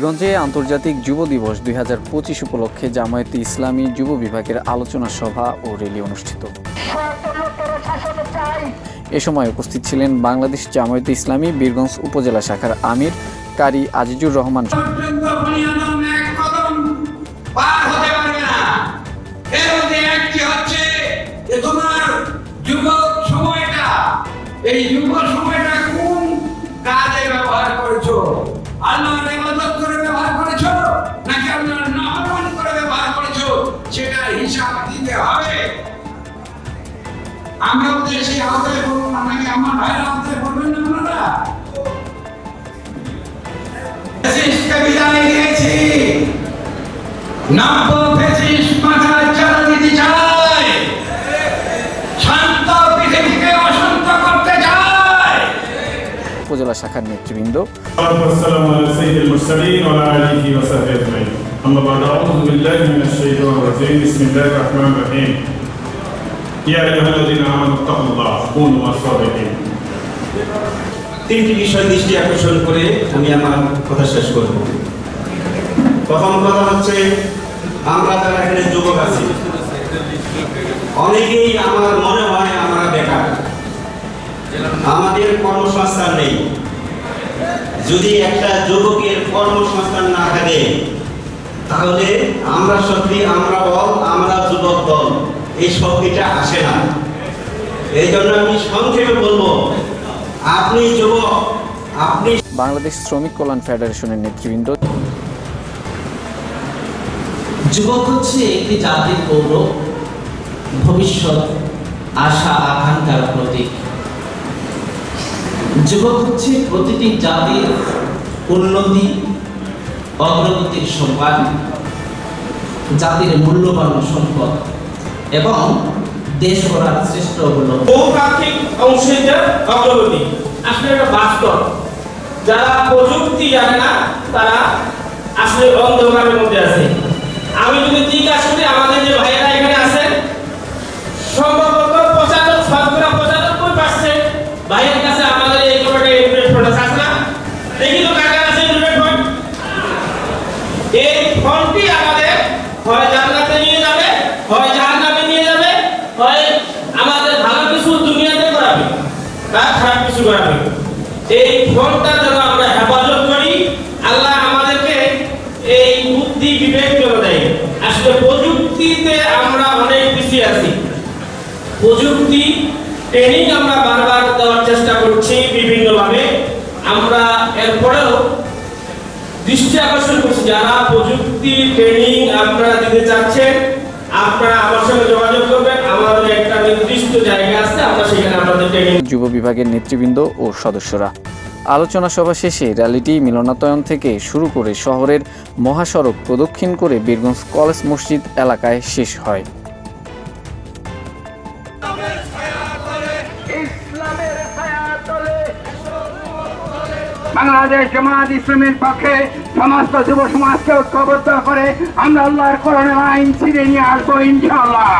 বীরগঞ্জে আন্তর্জাতিক যুব দিবস দুই হাজার পঁচিশ উপলক্ষে জামায়াতে ইসলামী যুব বিভাগের আলোচনা সভা ও র্যালি অনুষ্ঠিত। এ সময় উপস্থিত ছিলেন বাংলাদেশ জামায়াতে ইসলামী বীরগঞ্জ উপজেলা শাখার আমির কারি আজিজুর রহমান। পর্যন্ত বুনিয়াদম এক হিসাব দিতে হবে। আমরা দেশে আওতায় করব না নাকি আমার ভাইয়ের আওতায় না আপনারা? উপজেলা শাখার নেতৃবৃন্দ। আসসালামু আলাইকুম ওয়া রাহমাতুল্লাহি ওয়া বারাকাতুহু أما بعد أعوذ بالله من الشيطان الرجيم بسم الله الرحمن الرحيم. يا أيها الذين آمنوا اتقوا الله كونوا مع الصادقين. তিনটি বিষয় দৃষ্টি আকর্ষণ করে আমি আমার কথা শেষ করব প্রথম কথা হচ্ছে আমরা যারা এখানে যুবক আছি অনেকেই আমার মনে হয় আমরা বেকার আমাদের কর্মসংস্থান নেই যদি একটা যুবকের কর্মসংস্থান না থাকে তাহলে আমরা শক্তি আমরা বল আমরা যুবক দল এই শক্তিটা আসে না। এই জন্য আমি সংক্ষেপে বলব আপনি যুবক আপনি বাংলাদেশ শ্রমিক কল্যাণ ফেডারেশনের নেতৃবৃন্দ। যুবক হচ্ছে একটি জাতির গৌরব ভবিষ্যৎ আশা আকাঙ্ক্ষার প্রতীক। যুবক হচ্ছে প্রতিটি জাতির উন্নতি অগ্রগতির সম্পাদ জাতির মূল্যবান সম্পদ এবং দেশ গড়ার শ্রেষ্ঠ হলো বহুপাক্ষিক অংশীদার অগ্রগতি। আসলে এটা বাস্তব। যারা প্রযুক্তি জানে না, তারা আসলে অন্ধকারের মধ্যে আছে। আমি যদি জিজ্ঞাসা করি আমাদের যে ভাইয়েরা এখানে আছে সম্ভবত পঁচাত্তর শতকরা পঁচানব্বই পার্সেন্ট ভাইয়ের কাছে আমাদের এই ইনভেস্টমেন্ট আছে। না দেখি তো কার কার আছে ইনভেস্টমেন্ট এই ফোনটি আমাদের হয় জান্নাতে নিয়ে যাবে হয় জাহান্নামে নিয়ে যাবে হয় আমাদের ভালো কিছু দুনিয়াতে করাবে বা খারাপ কিছু করাবে এই ফোনটা যেন আমরা হেফাজত করি, আল্লাহ আমাদেরকে এই বুদ্ধি, বিবেক যেন দেয়। আসলে প্রযুক্তিতে আমরা অনেক পিছিয়ে আছি। প্রযুক্তি ট্রেনিং আমরা বারবার দেওয়ার চেষ্টা করছি বিভিন্নভাবে। আমরা এরপরেও দৃষ্টি আকর্ষণ করছি যারা প্রযুক্তি ট্রেনিং আপনারা দিতে চাচ্ছেন। আপনারা আমার সঙ্গে যোগাযোগ করবেন। আমাদের একটা নির্দিষ্ট জায়গা আছে, আমরা সেখানে যুব। বিভাগের নেতৃবৃন্দ ও সদস্যরা। আলোচনা সভা শেষে র্যালিটি মিলনাতয়ন থেকে শুরু করে শহরের মহাসড়ক প্রদক্ষিণ করে বীরগঞ্জ কলেজ মসজিদ এলাকায় শেষ হয়। বাংলাদেশ জামাত ইসলামের পক্ষে সমস্ত যুব সমাজকে ঐক্যবদ্ধ করে আমরা আল্লাহর করোনা আইন ছিঁড়ে নিয়ে আসব ইনশাল্লাহ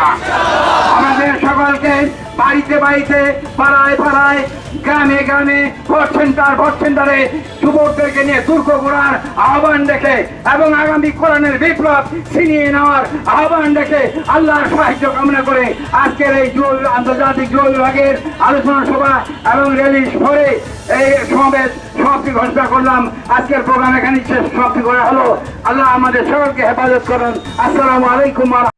আমাদের সকলকে বাড়িতে বাড়িতে পাড়ায় পাড়ায় গ্রামে গ্রামে ভোট সেন্টার ভোট সেন্টারে যুবকদেরকে নিয়ে দুর্গ করার আহ্বান রেখে এবং আগামী কোরআনের বিপ্লব ছিনিয়ে নেওয়ার আহ্বান রেখে আল্লাহর সাহায্য কামনা করে আজকের এই যুব আন্তর্জাতিক যুব বিভাগের আলোচনা সভা এবং র্যালি সরে এই সমাবেশ সমাপ্তি ঘোষণা করলাম। আজকের প্রোগ্রাম এখানে শেষ। সমাপ্তি করা হলো। আল্লাহ আমাদের সকলকে হেফাজত করেন। আসসালামু আলাইকুম আ